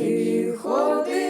дівоньки, ходили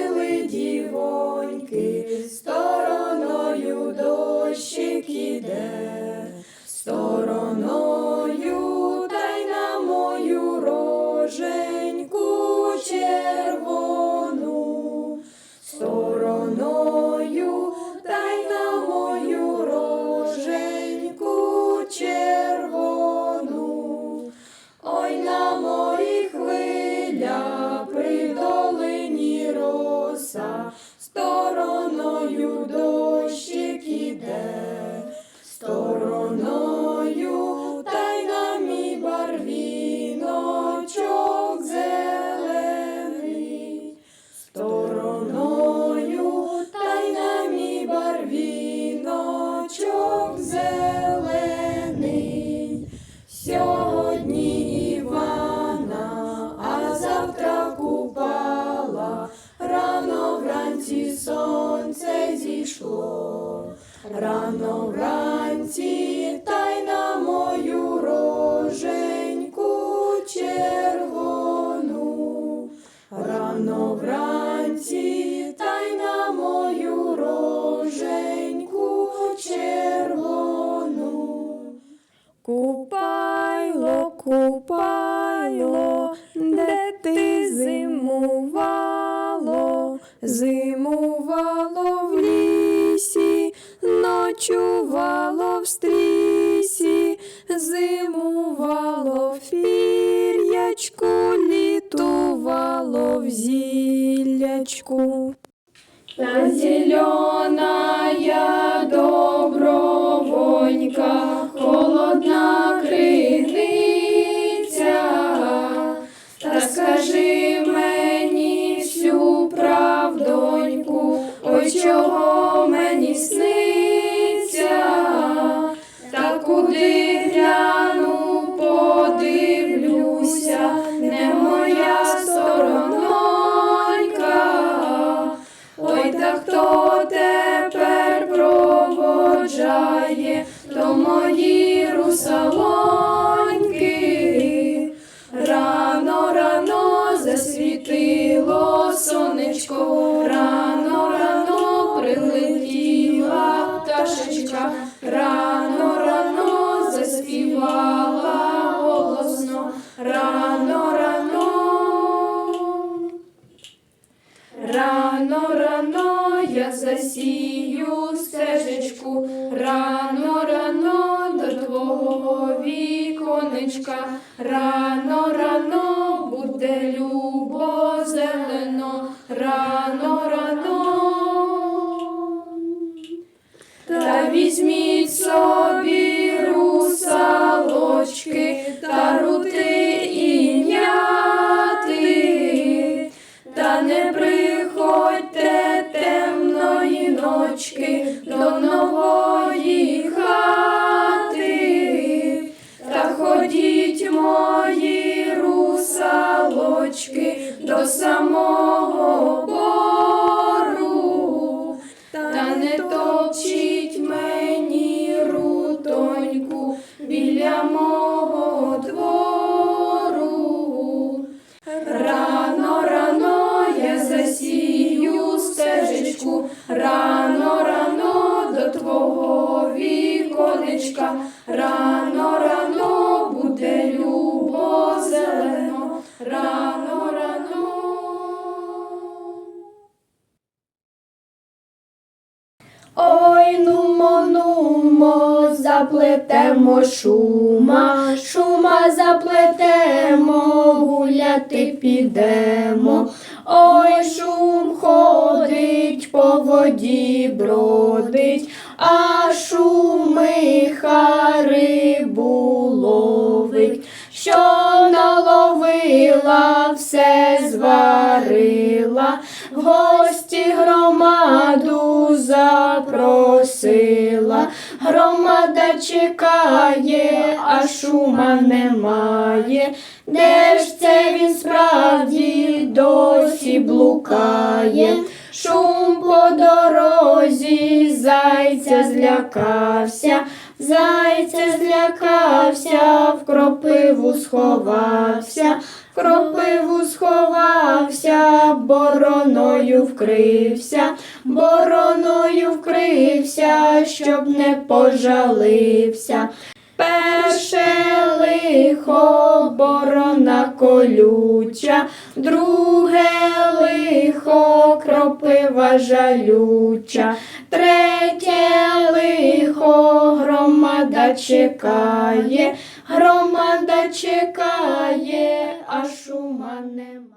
зимувало, в лісі, ночувало в стрісі, зимувало в пір'ячку, літувало в зіллячку. Та зеленая добровонька, ой чого мені сниться, та куди гляну, подивлюся, не моя сторононька. Ой, та хто тепер проводжає, то мої русалоньки. Рано, рано я засію стежечку, рано, рано до твого віконечка, рано, рано буде любо зелено, рано, рано. Та візьміть собі русалочки та рути і м'яти, та не приходьте ночки до нової Ой, нумо, нумо, заплетемо шума, шума заплетемо, гуляти підемо. Ой, шум ходить, по воді бродить, а шумиха рибу ловить. Що наловила, все зварила, гості громаду запросила. Громада чекає, а шума немає. Де ж це він справді досі блукає? Шум по дорозі, зайця злякався, зайця злякався, в кропиву сховався, в кропиву сховався, бороною вкрився, бороною вкрився, щоб не пожалився. Перше лихо, борона колюча, друге лихо, кропива жалюча, третє лихо, громада чекає, громада чекає, а шума нема.